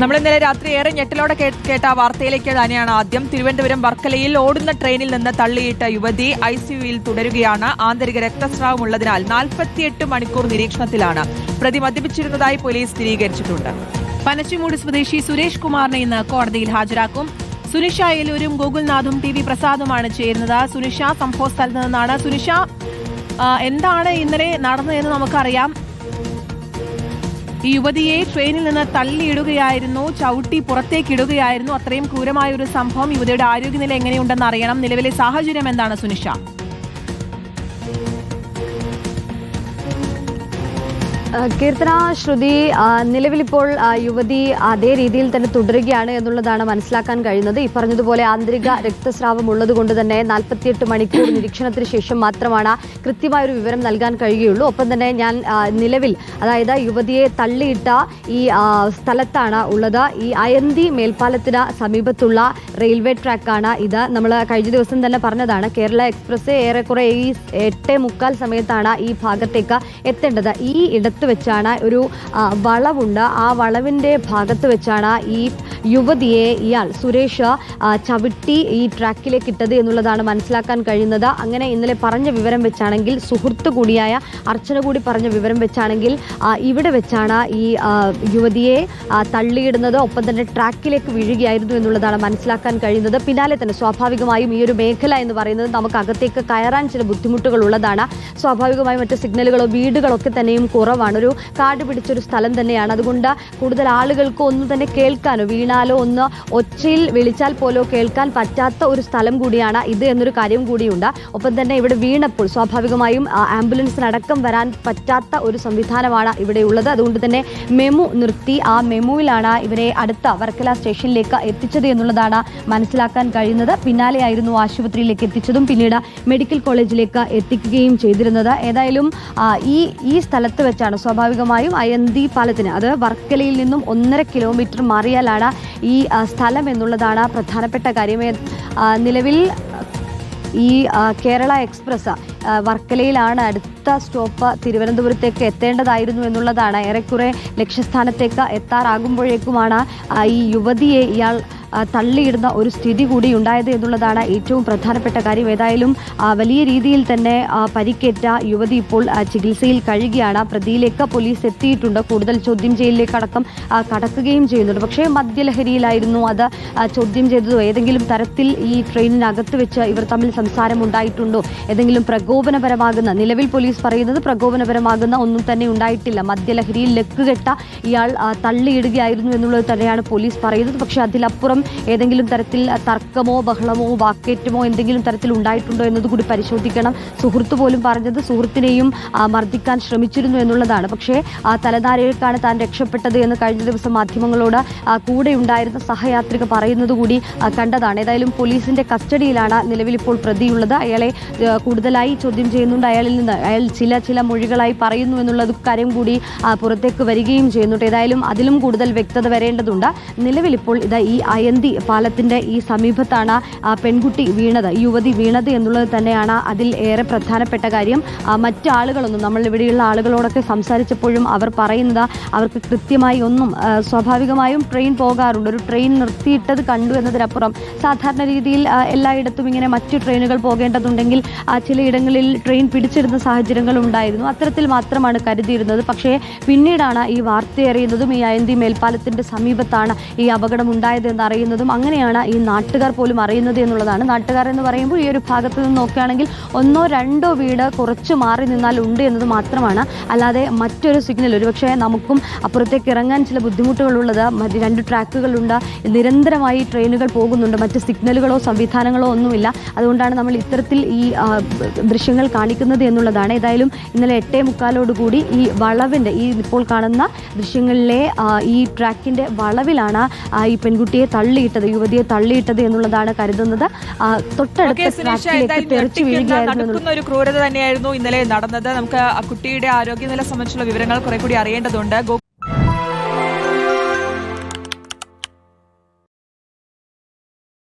നമ്മൾ ഇന്നലെ രാത്രി ഏറെ ഞെട്ടലോടെ കേട്ട വാർത്തയിലേക്ക് തന്നെയാണ് ആദ്യം. തിരുവനന്തപുരം വർക്കലയിൽ ഓടുന്ന ട്രെയിനിൽ നിന്ന് തള്ളിയിട്ട യുവതി ഐ സിയുയിൽ തുടരുകയാണ്. ആന്തരിക രക്തസ്രാവം ഉള്ളതിനാൽ നാൽപ്പത്തിയെട്ട് മണിക്കൂർ നിരീക്ഷണത്തിലാണ്. പ്രതി മദ്യപിച്ചിരുന്നതായി പോലീസ് സ്ഥിരീകരിച്ചിട്ടുണ്ട്. പനച്ചിമൂട് സ്വദേശി സുരേഷ് കുമാറിനെ ഇന്ന് കോടതിയിൽ ഹാജരാക്കും. സുനിഷ ഏലൂരും ഗോകുൽനാഥും ടി വി പ്രസാദുമാണ് ചേരുന്നത്. സുനിഷ സംഭവ സ്ഥലത്ത് നിന്നാണ്. സുനിഷ എന്താണ് ഇന്നലെ നടന്നതെന്ന് നമുക്കറിയാം. ഈ യുവതിയെ ട്രെയിനിൽ നിന്ന് തള്ളിയിടുകയായിരുന്നു ചവിട്ടി പുറത്തേക്കിടുകയായിരുന്നു. അത്രയും ക്രൂരമായ ഒരു സംഭവം യുവതിയുടെ ആരോഗ്യനില എങ്ങനെയുണ്ടെന്ന് അറിയണം. നിലവിലെ സാഹചര്യം എന്താണ് സുനിഷ? കീർത്തന ശ്രുതി നിലവിലിപ്പോൾ യുവതി അതേ രീതിയിൽ തന്നെ തുടരുകയാണ് എന്നുള്ളതാണ് മനസ്സിലാക്കാൻ കഴിയുന്നത്. ഈ പറഞ്ഞതുപോലെ ആന്തരിക രക്തസ്രാവം ഉള്ളതുകൊണ്ട് തന്നെ നാൽപ്പത്തിയെട്ട് മണിക്കൂർ നിരീക്ഷണത്തിന് ശേഷം മാത്രമാണ് കൃത്യമായൊരു വിവരം നൽകാൻ കഴിയുകയുള്ളൂ. ഒപ്പം തന്നെ ഞാൻ നിലവിൽ അതായത് യുവതിയെ തള്ളിയിട്ട ഈ സ്ഥലത്താണ് ഉള്ളത്. ഈ അയന്തി മേൽപ്പാലത്തിന് സമീപത്തുള്ള റെയിൽവേ ട്രാക്കാണ് ഇത്. നമ്മൾ കഴിഞ്ഞ ദിവസം തന്നെ പറഞ്ഞതാണ് കേരള എക്സ്പ്രസ് ഏറെക്കുറെ ഈ എട്ടേ മുക്കാൽ സമയത്താണ് ഈ ഭാഗത്തേക്ക് എത്തേണ്ടത്. ഈ ഇടത്ത് വെച്ചാണ് ഒരു വളവുണ്ട്. ആ വളവിന്റെ ഭാഗത്ത് വെച്ചാണ് ഈ യുവതിയെ ഇയാൾ സുരേഷ് ചവിട്ടി ഈ ട്രാക്കിലേക്ക് ഇട്ടത് എന്നുള്ളതാണ് മനസ്സിലാക്കാൻ കഴിയുന്നത്. അങ്ങനെ ഇന്നലെ പറഞ്ഞ വിവരം വെച്ചാണെങ്കിൽ സുഹൃത്ത് കൂടിയായ അർച്ചന കൂടി പറഞ്ഞ വിവരം വെച്ചാണെങ്കിൽ ഇവിടെ വെച്ചാണ് ഈ യുവതിയെ തള്ളിയിടുന്നത്. ഒപ്പം തന്നെ ട്രാക്കിലേക്ക് വീഴുകയായിരുന്നു എന്നുള്ളതാണ് മനസ്സിലാക്കാൻ കഴിയുന്നത്. പിന്നാലെ തന്നെ സ്വാഭാവികമായും ഈ ഒരു മേഖല എന്ന് പറയുന്നത് നമുക്ക് അകത്തേക്ക് കയറാൻ ചില ബുദ്ധിമുട്ടുകൾ ഉള്ളതാണ്. സ്വാഭാവികമായും മറ്റ് സിഗ്നലുകളോ വീടുകളൊക്കെ തന്നെയും കുറവാണ്. ഒരു കാട് പിടിച്ചൊരു സ്ഥലം തന്നെയാണ്. അതുകൊണ്ട് കൂടുതൽ ആളുകൾക്ക് ഒന്നും തന്നെ കേൾക്കാനോ വീണാലോ ഒന്ന് ഒച്ചയിൽ വിളിച്ചാൽ പോലോ കേൾക്കാൻ പറ്റാത്ത ഒരു സ്ഥലം കൂടിയാണ് ഇത് എന്നൊരു കാര്യം കൂടിയുണ്ട്. ഒപ്പം തന്നെ ഇവിടെ വീണപ്പോൾ സ്വാഭാവികമായും ആംബുലൻസിനടക്കം വരാൻ പറ്റാത്ത ഒരു സംവിധാനമാണ് ഇവിടെ ഉള്ളത്. അതുകൊണ്ട് തന്നെ മെമു നിർത്തി. ആ മെമുവിലാണ് ഇവരെ അടുത്ത വർക്കല സ്റ്റേഷനിലേക്ക് എത്തിച്ചത് എന്നുള്ളതാണ് മനസ്സിലാക്കാൻ കഴിയുന്നത്. പിന്നാലെയായിരുന്നു ആശുപത്രിയിലേക്ക് എത്തിച്ചതും പിന്നീട് മെഡിക്കൽ കോളേജിലേക്ക് എത്തിക്കുകയും ചെയ്തിരുന്നത്. ഏതായാലും ഈ ഈ സ്ഥലത്ത് വെച്ചാണ് സ്വാഭാവികമായും അയന്തി പാലത്തിന് അത് വർക്കലയിൽ നിന്നും ഒന്നര കിലോമീറ്റർ മാറിയാലാണ് ഈ സ്ഥലം എന്നുള്ളതാണ് പ്രധാനപ്പെട്ട കാര്യം. നിലവിൽ ഈ കേരള എക്സ്പ്രസ് വർക്കലയിലാണ് അടുത്ത സ്റ്റോപ്പ് തിരുവനന്തപുരത്തേക്ക് എത്തേണ്ടതായിരുന്നു എന്നുള്ളതാണ്. ഏറെക്കുറെ ലക്ഷ്യസ്ഥാനത്തേക്ക് എത്താറാകുമ്പോഴേക്കുമാണ് ഈ യുവതിയെ ഇയാൾ തള്ളിയിടുന്ന ഒരു സ്ഥിതി കൂടി ഉണ്ടായത് എന്നുള്ളതാണ് ഏറ്റവും പ്രധാനപ്പെട്ട കാര്യം. ഏതായാലും വലിയ രീതിയിൽ തന്നെ പരിക്കേറ്റ യുവതി ഇപ്പോൾ ചികിത്സയിൽ കഴിയുകയാണ്. പ്രതിയിലേക്ക് പോലീസ് എത്തിയിട്ടുണ്ട്. കൂടുതൽ ചോദ്യം ചെയ്യലിലേക്ക് അടക്കം കടക്കുകയും ചെയ്യുന്നുണ്ട്. പക്ഷേ മദ്യലഹരിയിലായിരുന്നു അത് ചോദ്യം ചെയ്തതോ. ഏതെങ്കിലും തരത്തിൽ ഈ ട്രെയിനിനകത്ത് വെച്ച് ഇവർ തമ്മിൽ സംസാരം ഉണ്ടായിട്ടുണ്ടോ? ഏതെങ്കിലും പ്രകോപനപരമാകുന്ന നിലവിൽ പോലീസ് പറയുന്നത് പ്രകോപനപരമാകുന്ന ഒന്നും തന്നെ ഉണ്ടായിട്ടില്ല. മദ്യലഹരിയിൽ ലക്കുകെട്ട ഇയാൾ തള്ളിയിടുകയായിരുന്നു എന്നുള്ളത് തന്നെയാണ് പോലീസ് പറയുന്നത്. പക്ഷേ അതിലപ്പുറം ഏതെങ്കിലും തരത്തിൽ തർക്കമോ ബഹളമോ വാക്കേറ്റമോ എന്തെങ്കിലും തരത്തിൽ ഉണ്ടായിട്ടുണ്ടോ എന്നത് കൂടി പരിശോധിക്കണം. സുഹൃത്ത് പോലും പറഞ്ഞത് സുഹൃത്തിനെയും മർദ്ദിക്കാൻ ശ്രമിച്ചിരുന്നു എന്നുള്ളതാണ്. പക്ഷേ ആ തലനാരിഴക്കാണ് താൻ രക്ഷപ്പെട്ടത് എന്ന് കഴിഞ്ഞ ദിവസം മാധ്യമങ്ങളോട് കൂടെ ഉണ്ടായിരുന്ന സഹയാത്രിക പറയുന്നത് കൂടി കണ്ടതാണ്. ഏതായാലും പോലീസിന്റെ കസ്റ്റഡിയിലാണ് നിലവിൽ ഇപ്പോൾ പ്രതിയുള്ളത്. അയാളെ കൂടുതലായി ചോദ്യം ചെയ്യുന്നുണ്ട്. അയാളിൽ നിന്ന് അയാൾ ചില ചില മൊഴികളായി പറയുന്നു എന്നുള്ളത് കാര്യം കൂടി പുറത്തേക്ക് വരികയും ചെയ്യുന്നുണ്ട്. ഏതായാലും അതിലും കൂടുതൽ വ്യക്തത വരേണ്ടതുണ്ട്. നിലവിൽ ഇപ്പോൾ ഇതാ ഈ അയന്തി പാലത്തിന്റെ ഈ സമീപത്താണ് പെൺകുട്ടി വീണത് യുവതി വീണത് എന്നുള്ളത് തന്നെയാണ് അതിൽ ഏറെ പ്രധാനപ്പെട്ട കാര്യം. മറ്റു ആളുകളൊന്നും നമ്മൾ ഇവിടെയുള്ള ആളുകളോടൊക്കെ സംസാരിച്ചപ്പോഴും അവർ പറയുന്നത് അവർക്ക് കൃത്യമായി ഒന്നും സ്വാഭാവികമായും ട്രെയിൻ പോകാറുണ്ട്. ഒരു ട്രെയിൻ നിർത്തിയിട്ടത് കണ്ടു എന്നതിനപ്പുറം സാധാരണ രീതിയിൽ എല്ലായിടത്തും ഇങ്ങനെ മറ്റു ട്രെയിനുകൾ പോകേണ്ടതുണ്ടെങ്കിൽ ചിലയിടങ്ങളിൽ ട്രെയിൻ പിടിച്ചിടുന്ന സാഹചര്യങ്ങൾ ഉണ്ടായിരുന്നു. അത്തരത്തിൽ മാത്രമാണ് കരുതിയിരുന്നത്. പക്ഷേ പിന്നീടാണ് ഈ വാർത്തയറിയുന്നതും ഈ അയന്തി മേൽപ്പാലത്തിന്റെ സമീപത്താണ് ഈ അപകടം ഉണ്ടായത് എന്ന് അറിയുന്നതും അങ്ങനെയാണ് ഈ നാട്ടുകാർ പോലും അറിയുന്നത് എന്നുള്ളതാണ്. നാട്ടുകാർ എന്ന് പറയുമ്പോൾ ഈ ഒരു ഭാഗത്ത് നിന്ന് നോക്കുകയാണെങ്കിൽ ഒന്നോ രണ്ടോ വീട് കുറച്ച് മാറി നിന്നാൽ ഉണ്ട് എന്നത് മാത്രമാണ്. അല്ലാതെ മറ്റൊരു സിഗ്നൽ ഒരുപക്ഷെ നമുക്കും അപ്പുറത്തേക്ക് ഇറങ്ങാൻ ചില ബുദ്ധിമുട്ടുകളുള്ളത് മറ്റ് രണ്ട് ട്രാക്കുകളുണ്ട് നിരന്തരമായി ട്രെയിനുകൾ പോകുന്നുണ്ട് മറ്റ് സിഗ്നലുകളോ സംവിധാനങ്ങളോ ഒന്നുമില്ല. അതുകൊണ്ടാണ് നമ്മൾ ഇത്തരത്തിൽ ഈ ദൃശ്യങ്ങൾ കാണിക്കുന്നത് എന്നുള്ളതാണ്. ഏതായാലും ഇന്നലെ എട്ടേ മുക്കാലോടുകൂടി ഈ വളവിന്റെ ഈ ഇപ്പോൾ കാണുന്ന ദൃശ്യങ്ങളിലെ ഈ ട്രാക്കിന്റെ വളവിലാണ് ഈ പെൺകുട്ടിയെ തള്ളിയിട്ടത് യുവതിയെ തള്ളിയിട്ടത് എന്നുള്ളതാണ് കരുതുന്നത്. തൊട്ടടുത്ത നടക്കുന്ന ഒരു ക്രൂരത തന്നെയായിരുന്നു ഇന്നലെ നടന്നത്. നമുക്ക് ആ കുട്ടിയുടെ ആരോഗ്യനില സംബന്ധിച്ചുള്ള വിവരങ്ങൾ കുറെ കൂടി അറിയേണ്ടതുണ്ട്.